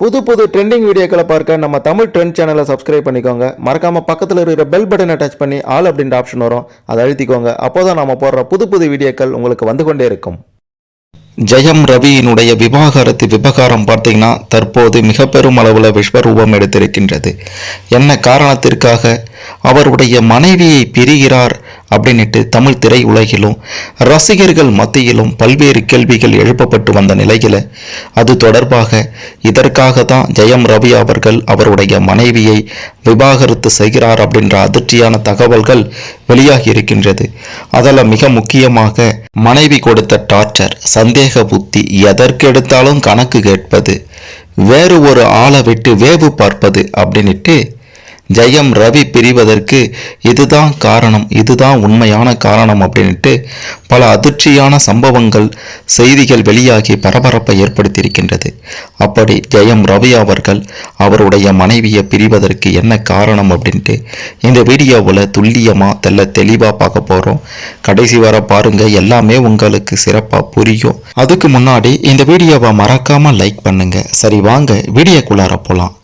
புது புது ட்ரெண்டிங் வீடியோக்களை பார்க்க நம்ம தமிழ் ட்ரெண்ட் சேனலை சப்ஸ்கிரைப் பண்ணிக்கோங்க. மறக்காமல் பக்கத்தில் இருக்கிற பெல் பட்டனை டச் பண்ணி ஆல் அப்படின்ற ஆப்ஷன் வரும். அதை அழுத்திக்கோங்க. அப்போதான் நம்ம போடுற புது புது வீடியோக்கள் உங்களுக்கு வந்து கொண்டே இருக்கும். ஜெயம் ரவியினுடைய விவாகரத்து விவகாரம் பார்த்தீங்கன்னா தற்போது மிக பெரும் அளவில் விஸ்வரூபம் எடுத்திருக்கின்றது. என்ன காரணத்திற்காக? அவருடைய மனைவியை பிரிகிறார் அப்படின்ட்டு தமிழ் திரை உலகிலும் ரசிகர்கள் மத்தியிலும் பல்வேறு கேள்விகள் எழுப்பப்பட்டு வந்த நிலையில் அது தொடர்பாக இதற்காக தான் ஜெயம் ரவி அவர்கள் அவருடைய மனைவியை விவாகரத்து செய்கிறார் அப்படின்ற அதிர்ச்சியான தகவல்கள் வெளியாகி இருக்கின்றது. அதில் மிக முக்கியமாக மனைவி கொடுத்த டார்ச்சர் சந்தேக புத்தி எதற்கெடுத்தாலும் கணக்கு கேட்பது வேறு ஒரு ஆளை விட்டு வேவு பார்ப்பது அப்படின்ட்டு ஜெயம் ரவி பிரிவதற்கு இதுதான் காரணம் இதுதான் உண்மையான காரணம் அப்படின்ட்டு பல அதிர்ச்சியான சம்பவங்கள் செய்திகள் வெளியாகி பரபரப்பை ஏற்படுத்தியிருக்கின்றது. அப்படி ஜெயம் ரவி அவர்கள் அவருடைய மனைவியை பிரிவதற்கு என்ன காரணம் அப்படின்ட்டு இந்த வீடியோவில் துல்லியமாக தெல்ல தெளிவாக பார்க்க போகிறோம் கடைசி வர பாருங்கள் எல்லாமே உங்களுக்கு சிறப்பாக புரியும். அதுக்கு முன்னாடி இந்த வீடியோவை மறக்காமல் லைக் பண்ணுங்கள் சரி வாங்க வீடியோக்குள்ளார போகலாம்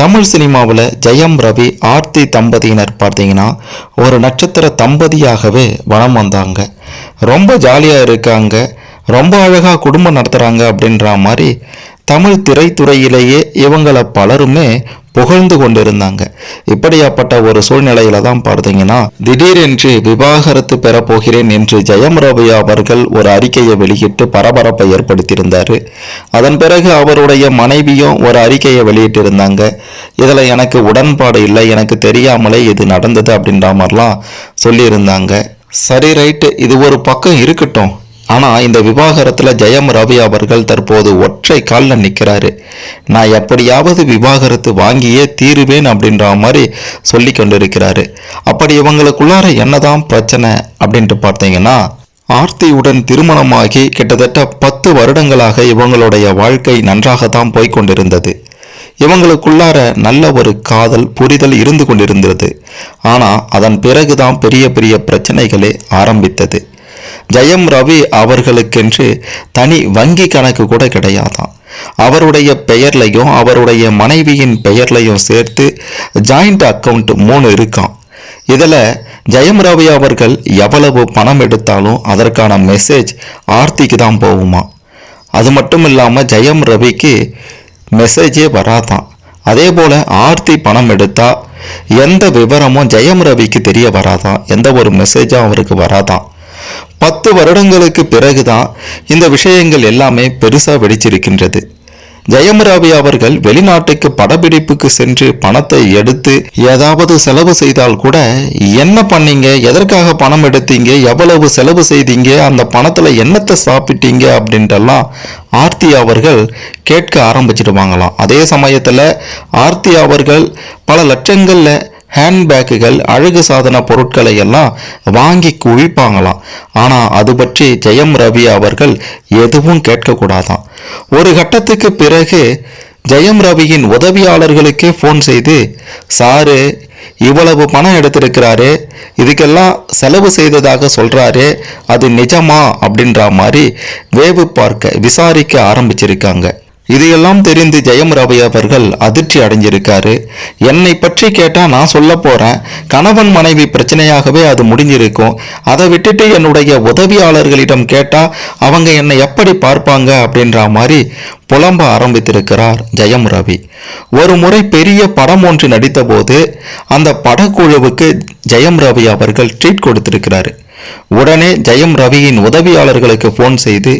தமிழ் சினிமாவில் ஜெயம் ரவி ஆர்த்தி தம்பதியினர் பார்த்தீங்கன்னா ஒரு நட்சத்திர தம்பதியாகவே வனம் வந்தாங்க. ரொம்ப ஜாலியாக இருக்காங்க. ரொம்ப அழகாக குடும்பம் நடத்துகிறாங்க அப்படின்ற மாதிரி தமிழ் திரைத்துறையிலேயே இவங்களை பலருமே புகழ்ந்து கொண்டிருந்தாங்க. இப்படியாப்பட்ட ஒரு சூழ்நிலையில தான் பார்த்தீங்கன்னா திடீரென்று விவாகரத்து பெறப்போகிறேன் என்று ஜெயம் ரவி அவர்கள் ஒரு அறிக்கையை வெளியிட்டு பரபரப்பை ஏற்படுத்தியிருந்தார். அதன் பிறகு அவருடைய மனைவியும் ஒரு அறிக்கையை வெளியிட்டிருந்தாங்க. இதில் எனக்கு உடன்பாடு இல்லை எனக்கு தெரியாமலே இது நடந்தது அப்படின்ற மாதிரிலாம் சொல்லியிருந்தாங்க. சரி ரைட்டு. இது ஒரு பக்கம் இருக்கட்டும். ஆனால் இந்த விவாகரத்தில் ஜெயம் ரவி அவர்கள் தற்போது ஒற்றை காலில் நிற்கிறாரு நான் எப்படியாவது விவாகரத்து வாங்கியே தீருவேன் அப்படின்ற மாதிரி சொல்லி கொண்டிருக்கிறாரு. அப்படி இவங்களுக்குள்ளார என்னதான் பிரச்சனை அப்படின்ட்டு பார்த்தீங்கன்னா ஆர்த்தியுடன் திருமணமாகி கிட்டத்தட்ட பத்து வருடங்களாக இவங்களுடைய வாழ்க்கை நன்றாகத்தான் போய்க்கொண்டிருந்தது இவங்களுக்குள்ளார நல்ல ஒரு காதல் புரிதல் இருந்து கொண்டிருந்தது. ஆனால் அதன் பிறகுதான் பெரிய பெரிய பிரச்சனைகளே ஆரம்பித்தது. ஜெயம் ரவி அவர்களுக்கென்று தனி வங்கி கணக்கு கூட கிடையாதான் அவருடைய பெயர்லையும் அவருடைய மனைவியின் பெயர்லையும் சேர்த்து ஜாயிண்ட் அக்கவுண்ட் மூணு இருக்கான் இதில் ஜெயம் ரவி அவர்கள் எவ்வளவு பணம் எடுத்தாலும் அதற்கான மெசேஜ் ஆர்த்திக்கு தான் போகுமா அது மட்டும் இல்லாமல் ஜெயம் ரவிக்கு மெசேஜே வராதான் அதே போல் ஆர்த்தி பணம் எடுத்தால் எந்த விவரமும் ஜெயம் ரவிக்கு தெரிய வராதான் எந்த ஒரு மெசேஜும் அவருக்கு வராதான் பத்து வருடங்களுக்கு பிறகுதான் இந்த விஷயங்கள் எல்லாமே பெருசா வெடிச்சிருக்கின்றது. ஜெயம் அவர்கள் வெளிநாட்டுக்கு படப்பிடிப்புக்கு சென்று பணத்தை எடுத்து ஏதாவது செலவு செய்தால் கூட என்ன பண்ணீங்க? எதற்காக பணம் எடுத்தீங்க? எவ்வளவு செலவு செய்தீங்க? அந்த பணத்தில் என்னத்தை சாப்பிட்டீங்க? அப்படின்ட்டெல்லாம் ஆர்த்தி அவர்கள் கேட்க ஆரம்பிச்சிடுவாங்களாம். அதே சமயத்தில் ஆர்த்தி அவர்கள் பல லட்சங்களில் ஹேண்ட்பேக்குகள் அழகு சாதன பொருட்களை எல்லாம் வாங்கி குவிப்பாங்களாம். ஆனால் அது பற்றி ஜெயம் ரவி அவர்கள் எதுவும் கேட்கக்கூடாதான் ஒரு கட்டத்துக்கு பிறகு ஜெயம் ரவியின் உதவியாளர்களுக்கே ஃபோன் செய்து சாரு இவ்வளவு பணம் எடுத்திருக்கிறாரு இதுக்கெல்லாம் செலவு செய்ததாக சொல்கிறாரு அது நிஜமா? அப்படின்ற மாதிரி வேவு பார்க்க விசாரிக்க ஆரம்பிச்சிருக்காங்க. இதையெல்லாம் தெரிந்து ஜெயம் ரவி அவர்கள் அதிர்ச்சி அடைஞ்சிருக்காரு. என்னை பற்றி கேட்டால் நான் சொல்ல போகிறேன் கணவன் மனைவி பிரச்சனையாகவே அது முடிஞ்சிருக்கும். அதை விட்டுட்டு என்னுடைய உதவியாளர்களிடம் கேட்டால் அவங்க என்னை எப்படி பார்ப்பாங்க அப்படின்ற மாதிரி புலம்ப ஆரம்பித்திருக்கிறார் ஜெயம் ரவி. ஒரு முறை பெரிய படம் ஒன்று நடித்தபோது அந்த படக்குழுவுக்கு ஜெயம் ரவி அவர்கள் ட்ரீட் கொடுத்திருக்கிறாரு. உடனே ஜெயம் ரவியின் உதவியாளர்களுக்கு ஃபோன் செய்து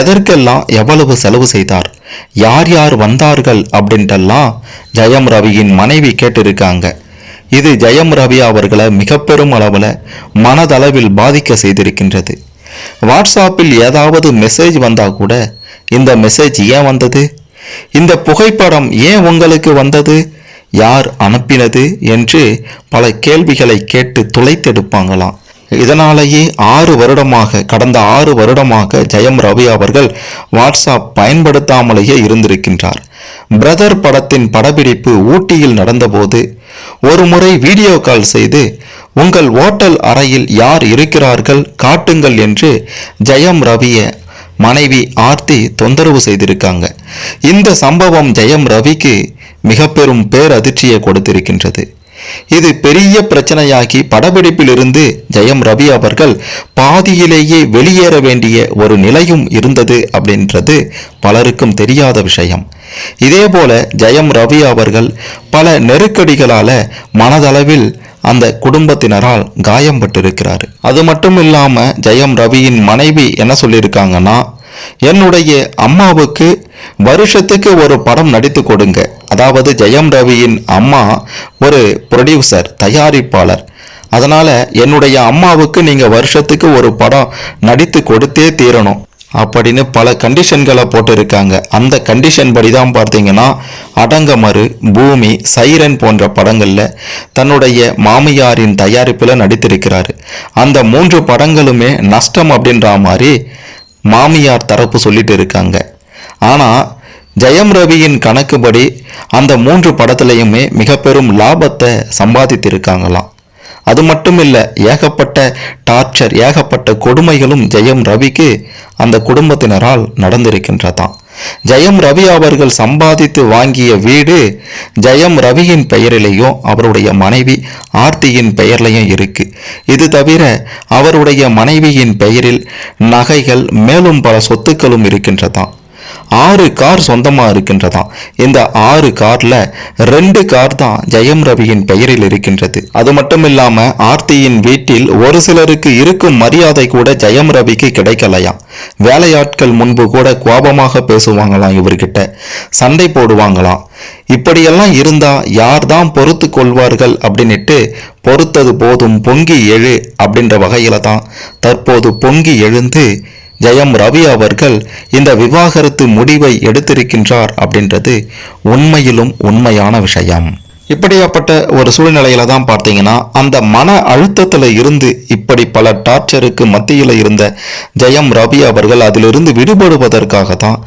எதற்கெல்லாம் எவ்வளவு செலவு செய்தார்? யார் யார் வந்தார்கள் அப்படின்ட்டெல்லாம் ஜெயம் ரவியின் மனைவி கேட்டிருக்காங்க. இது ஜெயம் ரவி அவர்களை மிக பெரும் அளவில் மனதளவில் பாதிக்க செய்திருக்கின்றது. வாட்ஸ்அப்பில் ஏதாவது மெசேஜ் வந்தா கூட இந்த மெசேஜ் ஏன் வந்தது? இந்த புகைப்படம் ஏன் உங்களுக்கு வந்தது? யார் அனுப்பினது? என்று பல கேள்விகளை கேட்டு துளைத்தெடுப்பாங்களாம். இதனாலேயே ஆறு வருடமாக கடந்த ஆறு வருடமாக ஜெயம் ரவி அவர்கள் வாட்ஸ்அப் பயன்படுத்தாமலேயே இருந்திருக்கின்றார். பிரதர் படத்தின் படப்பிடிப்பு ஊட்டியில் நடந்தபோது ஒரு முறை வீடியோ கால் செய்து உங்கள் ஓட்டல் அறையில் யார் இருக்கிறார்கள்? காட்டுங்கள் என்று ஜெயம் ரவியை மனைவி ஆர்த்தி தொந்தரவு செய்திருக்காங்க. இந்த சம்பவம் ஜெயம் ரவிக்கு மிக பெரும் பேரதிர்ச்சியை கொடுத்திருக்கின்றது. இது பெரிய பிரச்சனையாகி படப்பிடிப்பிலிருந்து ஜெயம் ரவி அவர்கள் பாதியிலேயே வெளியேற வேண்டிய ஒரு நிலையும் இருந்தது அப்படின்றது பலருக்கும் தெரியாத விஷயம். இதேபோல ஜெயம் ரவி அவர்கள் பல நெருக்கடிகளால மனதளவில் அந்த குடும்பத்தினரால் காயம்பட்டிருக்கிறார் அது மட்டும் இல்லாம ஜெயம் ரவியின் மனைவி என்ன சொல்லியிருக்காங்கன்னா என்னுடைய அம்மாவுக்கு வருஷத்துக்கு ஒரு படம் நடித்து கொடுங்க. அதாவது ஜெயம் ரவியின் அம்மா ஒரு ப்ரொடியூசர் தயாரிப்பாளர். அதனால் என்னுடைய அம்மாவுக்கு நீங்கள் வருஷத்துக்கு ஒரு படம் நடித்து கொடுத்தே தீரணும். அப்படின்னு பல கண்டிஷன்களை போட்டிருக்காங்க. அந்த கண்டிஷன் படி தான் பார்த்தீங்கன்னா அடங்கமறு பூமி சைரன் போன்ற படங்களில் தன்னுடைய மாமியாரின் தயாரிப்பில் நடித்திருக்கிறாரு. அந்த மூன்று படங்களுமே நஷ்டம் அப்படின்ற மாதிரி மாமியார் தரப்பு சொல்லிட்டு இருக்காங்க. ஆனால் ஜெயம் ரவியின் கணக்குப்படி அந்த மூன்று படத்துலையுமே மிக பெரும் லாபத்தை சம்பாதித்திருக்காங்களாம். அது மட்டும் இல்லை ஏகப்பட்ட டார்ச்சர் ஏகப்பட்ட கொடுமைகளும் ஜெயம் ரவிக்கு அந்த குடும்பத்தினரால் நடந்திருக்கின்றதாம். ஜெயம் ரவி அவர்கள் சம்பாதித்து வாங்கிய வீடு ஜெயம் ரவியின் பெயரிலேயும் அவருடைய மனைவி ஆர்த்தியின் பெயர்லையும் இருக்கு. இது தவிர அவருடைய மனைவியின் பெயரில் நகைகள் மேலும் பல சொத்துக்களும் இருக்கின்றதாம். ஆறு கார் சொந்தமா இருக்கின்றதாம் இந்த ஆறு கார்ல ரெண்டு கார் தான் ஜெயம் ரவியின் பெயரில் இருக்கின்றது. அது மட்டும் இல்லாம ஆர்த்தியின் வீட்டில் ஒரு சிலருக்கு இருக்கும் மரியாதை கூட ஜெயம் ரவிக்கு கிடைக்கலையாம் வேலையாட்கள் முன்பு கூட கோபமாக பேசுவாங்களாம் இவர்கிட்ட? சண்டை போடுவாங்களாம் இப்படியெல்லாம் இருந்தா யார் தான் பொறுத்து கொள்வார்கள் அப்படின்னுட்டு பொறுத்தது போதும் பொங்கி எழு அப்படின்ற வகையில தான் தற்போது பொங்கி எழுந்து ஜெயம் ரவி அவர்கள் இந்த விவாகரத்து முடிவை எடுத்திருக்கின்றார் அப்படின்றது உண்மையிலும் உண்மையான விஷயம். இப்படியாப்பட்ட ஒரு சூழ்நிலையில தான் பார்த்தீங்கன்னா அந்த மன அழுத்தத்தில் இருந்து இப்படி பல டார்ச்சருக்கு மத்தியில் இருந்த ஜெயம் ரவி அவர்கள் அதிலிருந்து விடுபடுவதற்காக தான்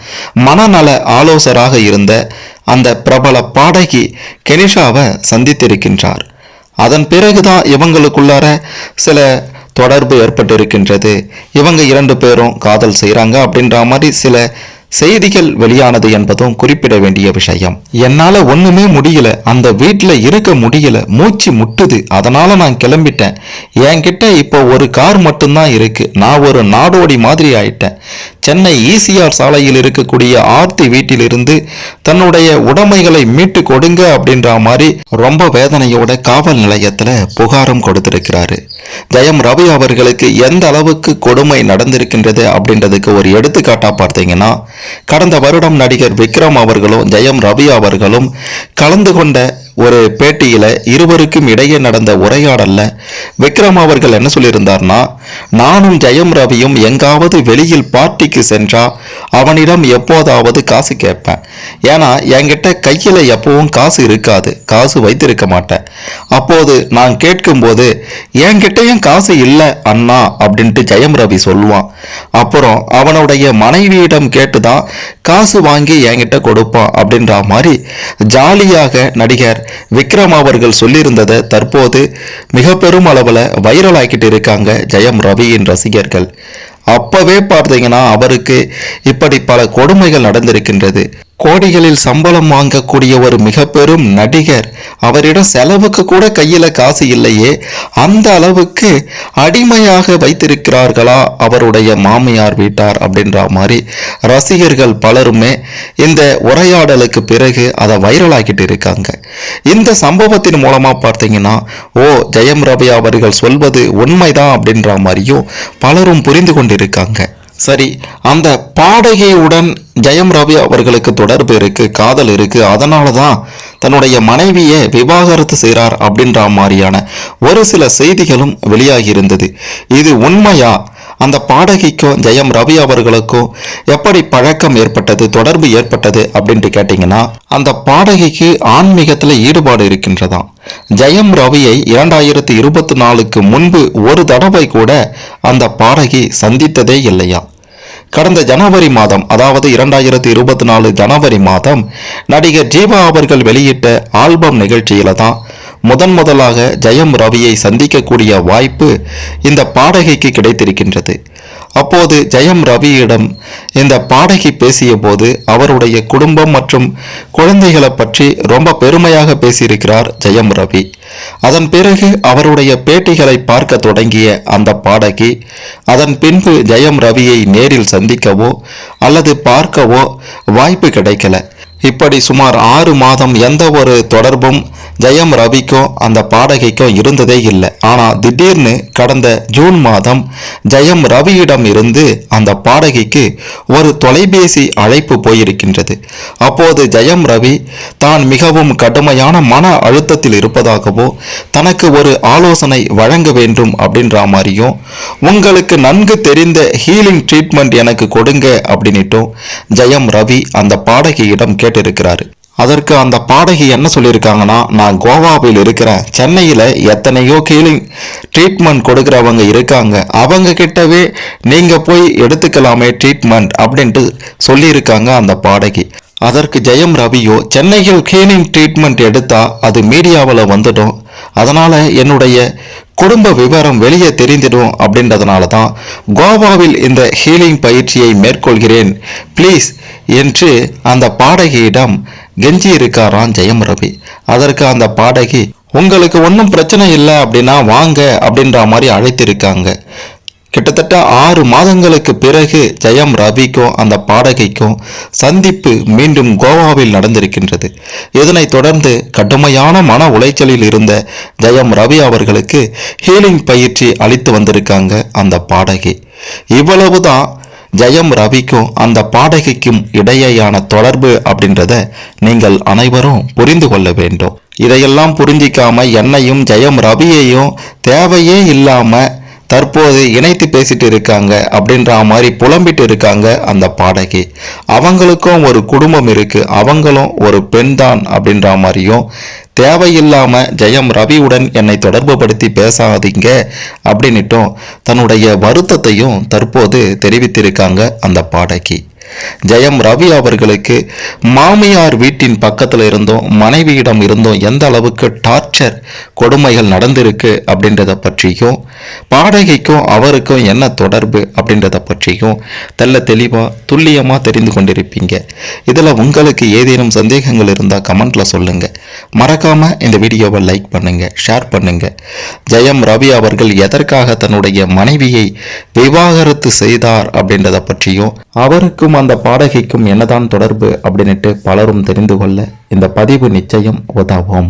மனநல ஆலோசராக இருந்த அந்த பிரபல பாடகி கெனிஷாவை சந்தித்திருக்கின்றார். அதன் பிறகுதான் இவங்களுக்குள்ளார சில தொடர்பு ஏற்பட்டிருக்கின்றது. இவங்க இரண்டு பேரும் காதல் செய்கிறாங்க அப்படின்ற மாதிரி சில செய்திகள் வெளியானது என்பதும் குறிப்பிட வேண்டிய விஷயம். என்னால ஒண்ணுமே முடியல. அந்த வீட்டில் இருக்க முடியல. மூச்சு முட்டுது. அதனால நான் கிளம்பிட்டேன். என்கிட்ட இப்போ ஒரு கார் மட்டும்தான் இருக்கு. நான் ஒரு நாடோடி மாதிரி ஆயிட்டேன். சென்னை ஈசிஆர் சாலையில் இருக்கக்கூடிய ஆர்த்தி வீட்டிலிருந்து தன்னுடைய உடைமைகளை மீட்டு கொடுங்க அப்படின்ற மாதிரி ரொம்ப வேதனையோட காவல் நிலையத்துல புகாரும் கொடுத்திருக்கிறாரு. ஜெயம் ரவி அவர்களுக்கு எந்த அளவுக்கு கொடுமை நடந்திருக்கின்றது அப்படின்றதுக்கு ஒரு எடுத்துக்காட்டா பார்த்தீங்கன்னா கடந்த வருடம் நடிகர் விக்ரம் அவர்களும் ஜெயம் ரவி அவர்களும் கலந்து கொண்ட ஒரு பேட்டியில இருவருக்கும் இடையே நடந்த உரையாடல்ல விக்ரம் அவர்கள் என்ன சொல்லியிருந்தார்னா நானும் ஜெயம் ரவியும் எங்காவது வெளியில் பார்ட்டிக்கு சென்றா அவனிடம் எப்போதாவது காசு கேட்பேன். ஏன்னா என்கிட்ட கையில எப்பவும் காசு இருக்காது. காசு வைத்திருக்க மாட்டேன். அப்போது நான் கேட்கும்போது என்கிட்டயும் காசு இல்லை அண்ணா அப்படின்ட்டு ஜெயம் ரவி சொல்லுவான். அப்புறம் அவனுடைய மனைவியிடம் கேட்டுதான் காசு வாங்கி என்கிட்ட கொடுப்பான் அப்படின்ற மாதிரி ஜாலியாக நடிகர் விக்ரம் அவர்கள் சொல்லியிருந்ததை தற்போது மிக பெரும் அளவில் வைரல் ஆக்கிட்டு இருக்காங்க ஜெயம் ரவியின் ரசிகர்கள். அப்பவே பார்த்தீங்கன்னா அவருக்கு இப்படி பல கொடுமைகள் நடந்திருக்கின்றது. கோடிகளில் சம்பளம் வாங்கக்கூடிய ஒரு மிக பெரும் நடிகர். அவரிடம் செலவுக்கு கூட கையில் காசு இல்லையே. அந்த அளவுக்கு அடிமையாக வைத்திருக்கிறார்களா அவருடைய மாமியார் வீட்டார் அப்படின்ற மாதிரி ரசிகர்கள் பலருமே இந்த உரையாடலுக்கு பிறகு அதை வைரலாகிட்டு இருக்காங்க. இந்த சம்பவத்தின் மூலமாக பார்த்தீங்கன்னா ஓ ஜெயம் ரவி அவர்கள் சொல்வது உண்மைதான் அப்படின்ற மாதிரியும் பலரும் புரிந்து கொண்டிருக்காங்க. சரி அந்த பாடகியுடன் ஜெயம் ரவி அவர்களுக்கு தொடர்பு இருக்கு காதல் இருக்கு. அதனால தான் தன்னுடைய மனைவியை விவாகரத்து செய்கிறார் அப்படின்ற மாதிரியான ஒரு சில செய்திகளும் வெளியாகி இருந்தது. இது உண்மையா? அந்த பாடகிக்கும் ஜெயம் ரவி அவர்களுக்கும் எப்படி பழக்கம் ஏற்பட்டது தொடர்பு ஏற்பட்டது அப்படின்ட்டு கேட்டிங்கன்னா அந்த பாடகிக்கு ஆன்மீகத்தில் ஈடுபாடு இருக்கின்றதாம். ஜெயம் ரவியை இரண்டாயிரத்தி இருபத்தி நாலுக்கு முன்பு ஒரு தடவை கூட அந்த பாடகி சந்தித்ததே இல்லையா? கடந்த ஜனவரி மாதம் அதாவது இரண்டாயிரத்தி இருபத்தி நாலு ஜனவரி மாதம் நடிகர் ஜீவா அவர்கள் வெளியிட்ட ஆல்பம் நிகழ்ச்சியில தான் முதன் முதலாக ஜெயம் ரவியை சந்திக்கக்கூடிய வாய்ப்பு இந்த பாடகிக்கு கிடைத்திருக்கின்றது. அப்போது ஜெயம் ரவியிடம் இந்த பாடகி பேசிய போது அவருடைய குடும்பம் மற்றும் குழந்தைகளை பற்றி ரொம்ப பெருமையாக பேசியிருக்கிறார் ஜெயம் ரவி. அதன் பிறகு அவருடைய பேட்டிகளை பார்க்க தொடங்கிய அந்த பாடகி அதன் பின்பு ஜெயம் ரவியை நேரில் சந்திக்கவோ அல்லது பார்க்கவோ வாய்ப்பு கிடைக்கல. இப்படி சுமார் ஆறு மாதம் எந்த ஒரு தொடர்பும் ஜெயம் ரவிக்கும் அந்த பாடகிக்கும் இருந்ததே இல்லை. ஆனால் திடீர்னு கடந்த ஜூன் மாதம் ஜெயம் ரவியிடம் இருந்து அந்த பாடகிக்கு ஒரு தொலைபேசி அழைப்பு போயிருக்கின்றது. அப்போது ஜெயம் ரவி தான் மிகவும் கடுமையான மன அழுத்தத்தில் இருப்பதாகவோ தனக்கு ஒரு ஆலோசனை வழங்க வேண்டும் அப்படின்ற மாதிரியும் உங்களுக்கு நன்கு தெரிந்த ஹீலிங் ட்ரீட்மெண்ட் எனக்கு கொடுங்க அப்படின்னுட்டும் ஜெயம் ரவி அந்த பாடகியிடம் கேட்டிருக்கிறாரு. அதற்கு அந்த பாடகி என்ன சொல்லியிருக்காங்கன்னா நான் கோவாவில் இருக்கிறேன். சென்னையில் எத்தனையோ கீழிங் ட்ரீட்மெண்ட் கொடுக்குறவங்க இருக்காங்க. அவங்க கிட்டவே நீங்கள் போய் எடுத்துக்கலாமே ட்ரீட்மெண்ட் அப்படின்ட்டு சொல்லியிருக்காங்க அந்த பாடகி. அதற்கு ஜெயம் ரவியோ சென்னையில் கீலிங் ட்ரீட்மெண்ட் எடுத்தால் அது மீடியாவில் வந்துடும். அதனால் என்னுடைய குடும்ப விவரம் வெளியே தெரிந்திடும் அப்படின்றதுனால தான் கோவாவில் இந்த ஹீலிங் பயிற்சியை மேற்கொள்கிறேன். ப்ளீஸ் என்று அந்த பாடகியிடம் கெஞ்சி இருக்காராம் ஜெயம் ரவி. அதற்கு அந்த பாடகி உங்களுக்கு ஒன்றும் பிரச்சனை இல்லை அப்படின்னா வாங்க அப்படின்ற மாதிரி அழைத்திருக்காங்க. கிட்டத்தட்ட ஆறு மாதங்களுக்கு பிறகு ஜெயம் ரவிக்கும் அந்த பாடகைக்கும் சந்திப்பு மீண்டும் கோவாவில் நடந்திருக்கின்றது. இதனைத் தொடர்ந்து கடுமையான மன உளைச்சலில் இருந்த ஜெயம் ரவி அவர்களுக்கு ஹீலிங் பயிற்சி அளித்து வந்திருக்காங்க அந்த பாடகி. இவ்வளவுதான் ஜெயம் ரவிக்கும் அந்த பாடகிக்கும் இடையேயான தொடர்பு அப்படின்றத நீங்கள் அனைவரும் புரிந்து கொள்ள வேண்டும். இதையெல்லாம் புரிஞ்சிக்காம என்னையும் ஜெயம் ரவியையும் தேவையே இல்லாமல் தற்போது இணைத்து பேசிட்டு இருக்காங்க அப்படின்ற மாதிரி புலம்பிட்டு இருக்காங்க அந்த பாடகி. அவங்களுக்கும் ஒரு குடும்பம் இருக்கு அவங்களும் ஒரு பெண் தான் அப்படின்ற மாதிரியும் தேவையில்லாம ஜெயம் ரவியுடன் என்னை தொடர்பு படுத்தி பேசாதீங்க அப்படின்னுட்டும் தன்னுடைய வருத்தத்தையும் தற்போது தெரிவித்திருக்காங்க அந்த பாடகி. ஜெயம் ரவி அவர்களுக்கு மாமியார் வீட்டின் பக்கத்தில் இருந்தும் மனைவியிடம் இருந்தும். எந்த அளவுக்கு டார்ச்சர் கொடுமைகள் நடந்திருக்கு அப்படின்றத பற்றியும் பாடகிக்கும் அவருக்கும் என்ன தொடர்பு அப்படின்றத பற்றியும் தெல்ல தெளிவாக துல்லியமாக தெரிந்து கொண்டிருப்பீங்க. இதில் உங்களுக்கு ஏதேனும் சந்தேகங்கள் இருந்தால் கமெண்டில் சொல்லுங்கள் மறக்காமல் இந்த வீடியோவை லைக் பண்ணுங்கள் ஷேர் பண்ணுங்கள் ஜெயம் ரவி அவர்கள் எதற்காக தன்னுடைய மனைவியை விவாகரத்து செய்தார் அப்படின்றத பற்றியும் அவருக்கும் அந்த பாடகிக்கும் என்னதான் தொடர்பு அப்படின்னுட்டு பலரும் தெரிந்து கொள்ள இந்த பதிவு நிச்சயம் உதவும்.